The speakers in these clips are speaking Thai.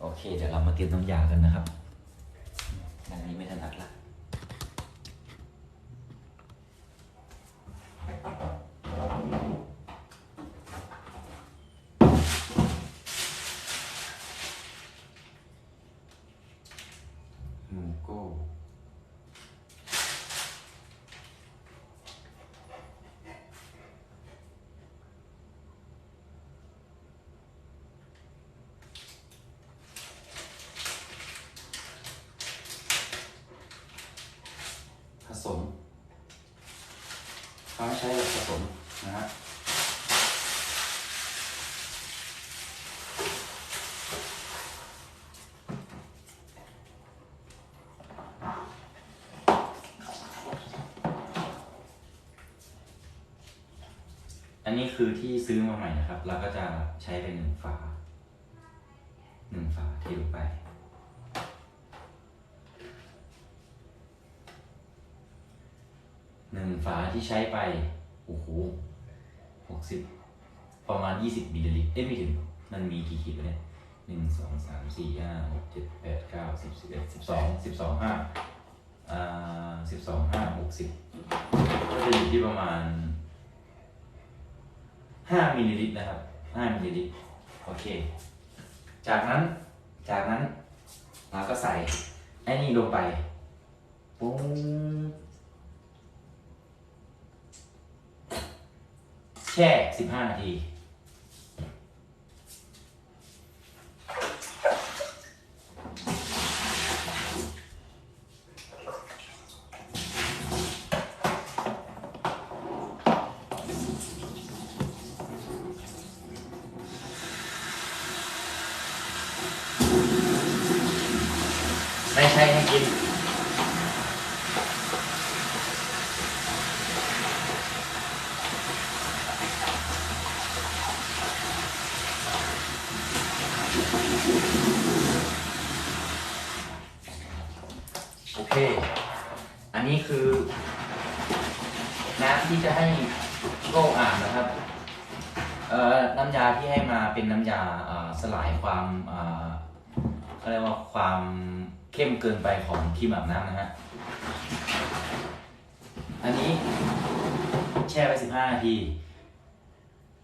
โอเค เดี๋ยวเรามาเตรียมน้ำยากันนะครับอันนี้ไม่ถนัดละ หมูโก้ ผสม เขาใช้ผสมนะฮะอันนี้คือที่ซื้อมาใหม่นะครับ เราก็จะใช้เป็นหนึ่งฝา หนึ่งฝาที่ใช้ไป โอ้โหหกสิบประมาณยี่สิบมิลลิลิตรเอ้ยไม่ถึง มันมีกี่ขีดวะเนี่ยหนึ่งสองสามสี่ห้าหกเจ็ดแปดเก้าสิบสิบเอ็ดสิบสองสิบสองห้าอ่าสิบสองห้าหกสิบก็จะอยู่ที่ประมาณห้ามิลลิลิตรนะครับห้ามิลลิลิตรโอเค จากนั้นจากนั้นเราก็ใส่ไอ้นี่ลงไปปุ้ง แช่ 15 นาที เค อันนี้คือน้ำที่จะให้โก้อ่านนะครับเอ่อน้ำยาที่ให้มาเป็นน้ำยาสลายความเขาเรียกว่าความเข้มเกินไปของครีมอาบน้ำนะฮะ อันนี้แช่ไว้ 15 นาที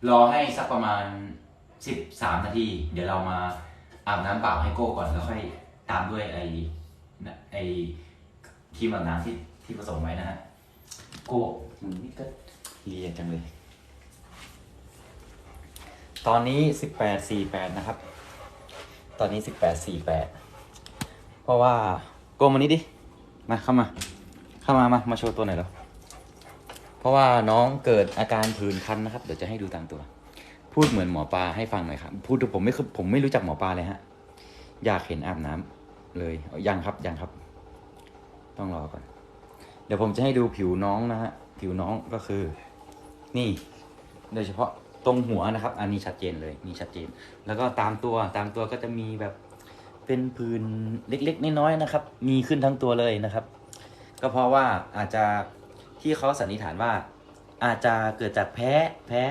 รอให้สักประมาณ 13 นาที เดี๋ยวเรามาอาบน้ำเปล่าให้โก้ก่อนแล้วค่อยตามด้วยไอนะไอ ครีมอาบน้ำที่ที่ผสมไว้นะฮะโก้มึงนี่ก็เรียนจังเลย ตอนนี้สิบแปดสี่แปดนะครับ ตอนนี้สิบแปดสี่แปดเพราะว่าโก้มานี่ดิ มาเข้ามา เข้ามามามาโชว์ตัวหน่อยแล้วเพราะว่าน้องเกิดอาการผื่นคันนะครับ เดี๋ยวจะให้ดูตามตัว พูดเหมือนหมอปลาให้ฟังหน่อยครับ พูดดูผมไม่ผมไม่รู้จักหมอปลาเลยฮะ อยากเห็นอาบน้ำเลยยังครับยังครับ ต้องรอก่อน เดี๋ยวผมจะให้ดูผิวน้องนะฮะ ผิวน้องก็คือ นี่ โดยเฉพาะตรงหัวนะครับ อันนี้ชัดเจนเลยนี่ชัดเจน แล้วก็ตามตัวตามตัวก็จะมีแบบเป็นผื่นเล็กๆน้อยๆนะครับ มีขึ้นทั้งตัวเลยนะครับ ก็เพราะว่าอาจจะที่เขาสันนิษฐานว่า อาจจะเกิดจากแพ้แพ้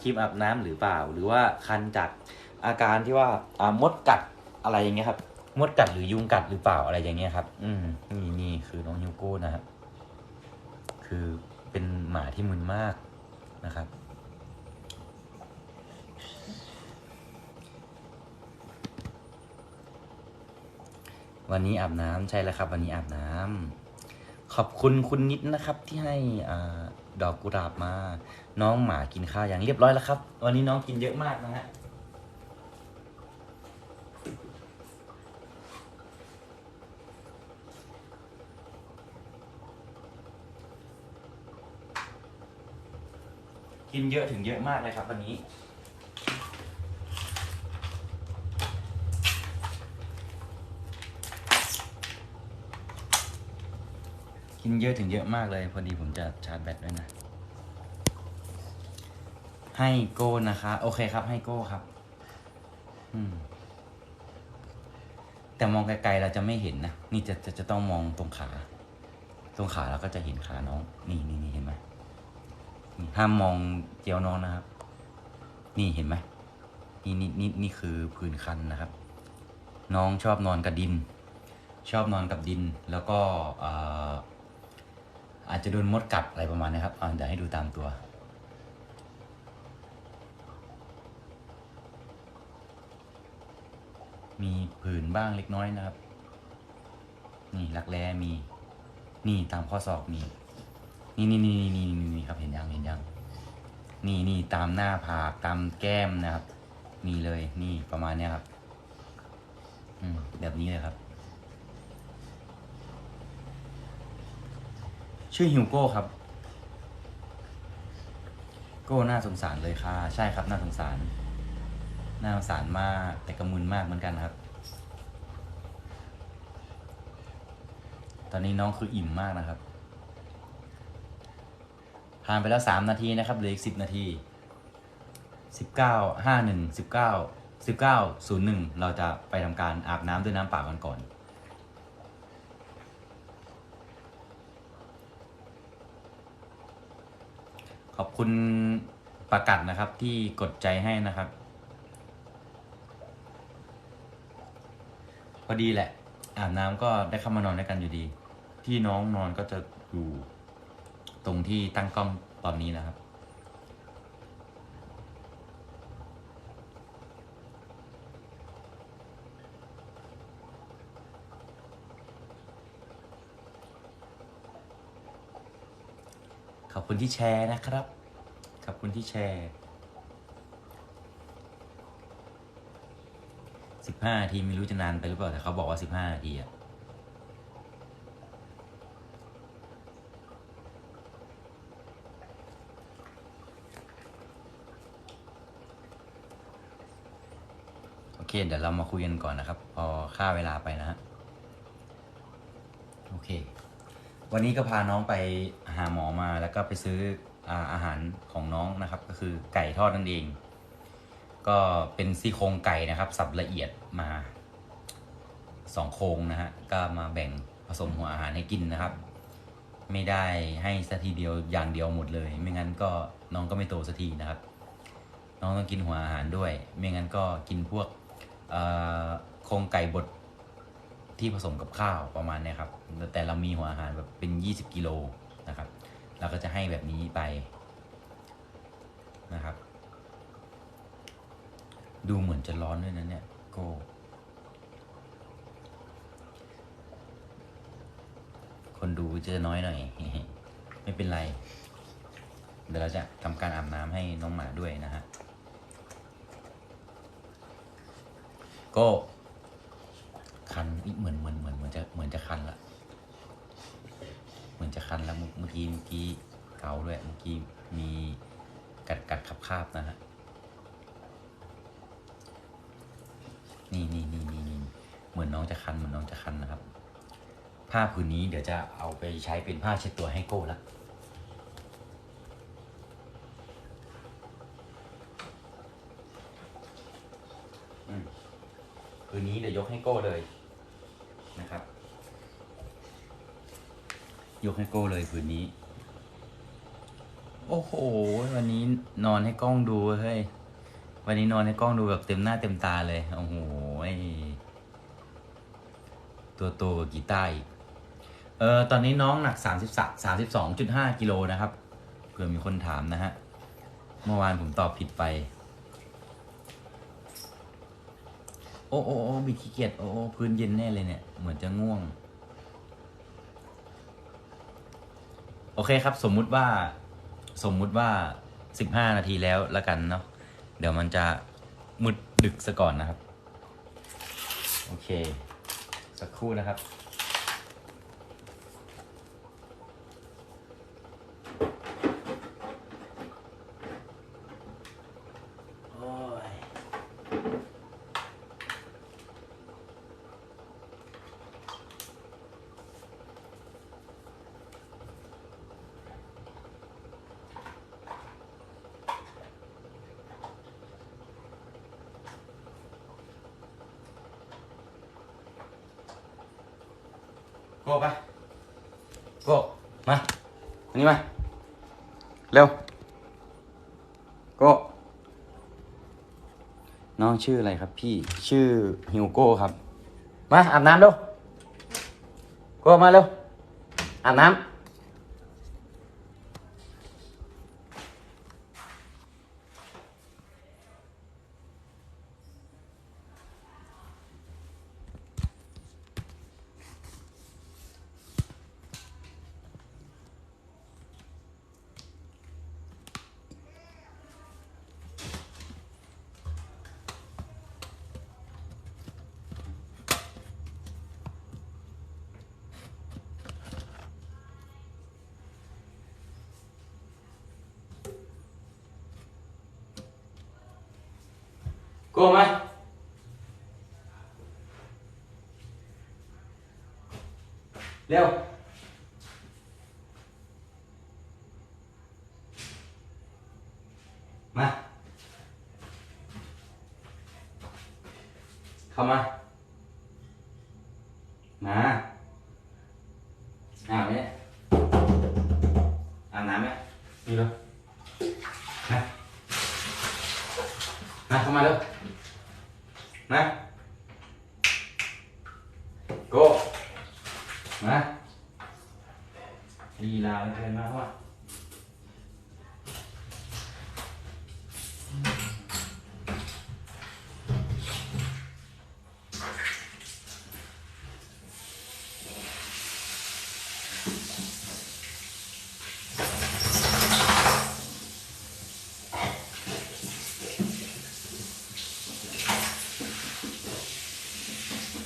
ครีมอาบน้ำหรือเปล่า หรือว่าคันจากอาการที่ว่ามดกัดอะไรอย่างเงี้ยครับ มดกัดหรือยุงกัดหรือเปล่าอะไรอย่างเงี้ยครับ อืมนี่นี่คือน้องยูโก้นะครับคือเป็นหมาที่มึนมากนะครับ วันนี้อาบน้ำใช่แล้วครับ วันนี้อาบน้ำขอบคุณคุณนิดนะครับ ที่ให้อดอกกุหลาบมา น้องหมากินข้าวอย่างเรียบร้อยแล้วครับ วันนี้น้องกินเยอะมากนะฮะ กินเยอะถึงเยอะมากเลยครับวันนี้ กินเยอะถึงเยอะมากเลย พอดีผมจะชาร์จแบตด้วยนะ ให้โก้นะคะ โอเคครับ ให้โก้ครับ อืม แต่มองไกลๆเราจะไม่เห็นนะ นี่จะจะจะต้องมองตรงขา ตรงขาเราก็จะเห็นขาน้อง นี่นี่นี่เห็นไหม ห้ามมองเจียวน้องนะครับ นี่เห็นไหมนี่นี่นี่นี่คือผื่นคันนะครับ น้องชอบนอนกับดิน ชอบนอนกับดิน แล้วก็เอ่อาจจะโดนมดกัดอะไรประมาณนี้ครับอะเดี๋ยวให้ดูตามตัวมีผื่นบ้างเล็กน้อยนะครับ นี่รักแร้มี นี่ตามข้อศอกมี นี่นี่นี่นี่นี่นี่ครับเห็นยังเห็นยังนี่นี่ตามหน้าผากตามแก้มนะครับ มีเลยนี่ประมาณเนี้ยครับ อืมแบบนี้เลยครับ ชื่อฮิวโก้ครับ โก้น่าสงสารเลยค่ะ ใช่ครับน่าสงสาร น่าสงสารมากแต่กระมุนมากเหมือนกันครับ ตอนนี้น้องคืออิ่มมากนะครับ ผ่านไปแล้วสามนาทีนะครับเหลืออีกสิบนาทีสิบเก้าห้าหนึ่งสิบเก้าสิบเก้าศูนย์หนึ่งเราจะไปทำการอาบน้ำด้วยน้ำเปล่ากันก่อนขอบคุณประกัดนะครับที่กดใจให้นะครับ พอดีแหละอาบน้ำก็ได้เข้ามานอนด้วยกันอยู่ดี ที่น้องนอนก็จะอยู่ ตรงที่ตั้งกล้องตอนนี้นะครับ ขอบคุณที่แชร์นะครับ ขอบคุณที่แชร์สิบห้านาทีไม่รู้จะนานไปหรือเปล่าแต่เขาบอกว่าสิบห้านาทีอะ เคเดี๋ยวเรามาคุยกันก่อนนะครับ พอค่าเวลาไปนะฮะโอเค วันนี้ก็พาน้องไปหาหมอมาแล้วก็ไปซื้ออาหารของน้องนะครับ ก็คือไก่ทอดนั่นเอง ก็เป็นซี่โครงไก่นะครับ สับละเอียดมาสองโครงนะฮะก็มาแบ่งผสมหัวอาหารให้กินนะครับ ไม่ได้ให้สัทีเดียวอย่างเดียวหมดเลย ไม่งั้นก็น้องก็ไม่โตสักทีนะครับ น้องต้องกินหัวอาหารด้วย ไม่งั้นก็กินพวก โครงไก่บดที่ผสมกับข้าวประมาณเนี้ยครับแต่เรามีหัวอาหารแบบเป็น 20 กิโลนะครับเราก็จะให้แบบนี้ไปนะครับ ดูเหมือนจะร้อนด้วยนะเนี่ยโกคนดูจะน้อยหน่อย ไม่เป็นไร เดี๋ยวเราจะทำการอาบน้ำให้น้องหมาด้วยนะฮะ ก็คันเหมือนเหมือนเหมือนเหมือนจะเหมือนจะคันละเหมือนจะคันแล้วเมื่อเมื่อกี้เมื่อกี้เกาด้วยเมื่อกี้มีกัดกัดขับคาบนะฮะนี่นี่นี่นี่นี่เหมือนน้องจะคันเหมือนน้องจะคันนะครับ ผ้าผืนนี้เดี๋ยวจะเอาไปใช้เป็นผ้าเช็ดตัวให้โก้ละ คืนนี้เดี๋ยวยกให้โก้เลยนะครับ ยกให้โก้เลยคืนนี้ โอ้โห วันนี้นอนให้กล้องดูเฮ้ยวันนี้นอนให้กล้องดูแบบเต็มหน้าเต็มตาเลยโอ้โหตัวโตกว่ากีตาร์อีกเออตอนนี้น้องหนักสามสิบสามสิบสองจุดห้ากิโลนะครับเผื่อมีคนถามนะฮะ เมื่อวานผมตอบผิดไป โอ้โอ้โอ้บิดขี้เกียจโอ้โอ้พื้นเย็นแน่เลยเนี่ย เหมือนจะง่วง โอเคครับ สมมุติว่า สมมุติว่าสิบห้านาทีแล้วละกันเนาะ เดี๋ยวมันจะมืดดึกซะก่อนนะครับ โอเค สักครู่นะครับ โอ้ย โก้ปะโก้มาอันนี้มา เร็ว โก้น้องชื่ออะไรครับพี่ ชื่อฮิวโก้ครับ มาอาบน้ำเร็ว โก้มาเร็ว อาบน้ำ โก้มาเร็วมาเข้ามามาอาบเนี่ยอาบน้ำไหมนี่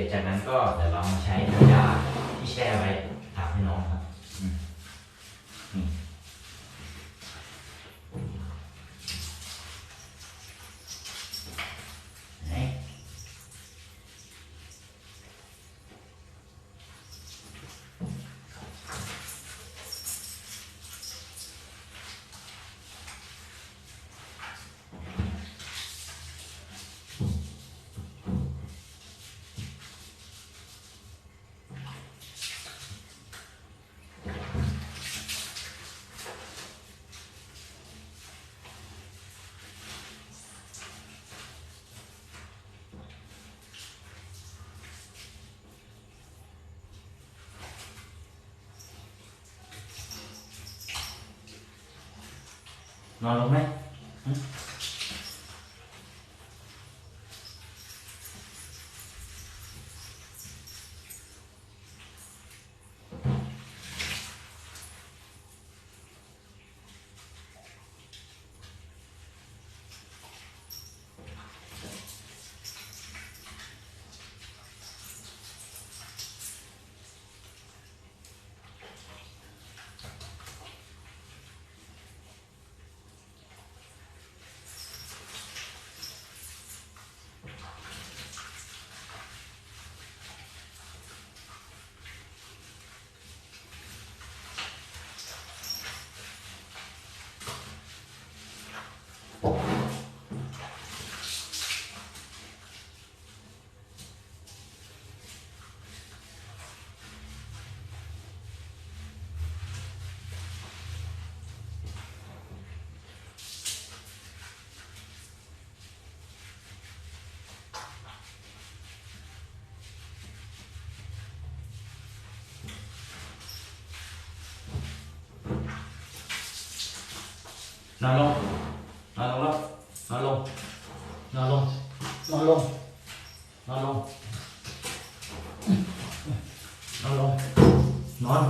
คจากนั้นก็เดี๋ยวเรามาใช้น้ำยาที่แช่ไว้ถามให้น้องครับอืมนี่ นอนลง นอนลงนอนลงแล้วนอนลงนอนลงนอนลงนอนลงนอนลงนอน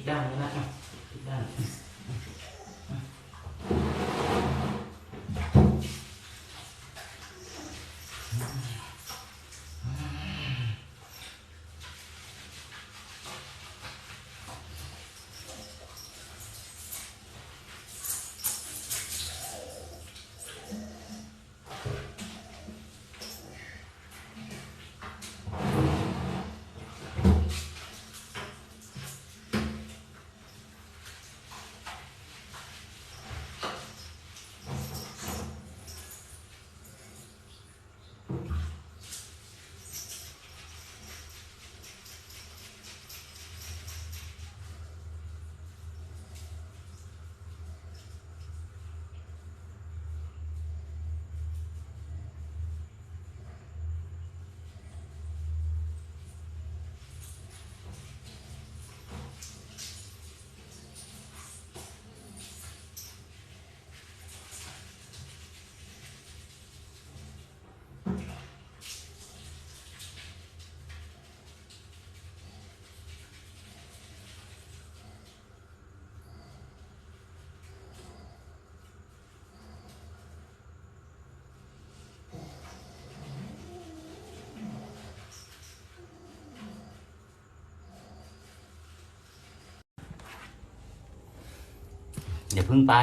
ผิดด้านนี้นะอะผิดด้าน อย่าเพิ่งไป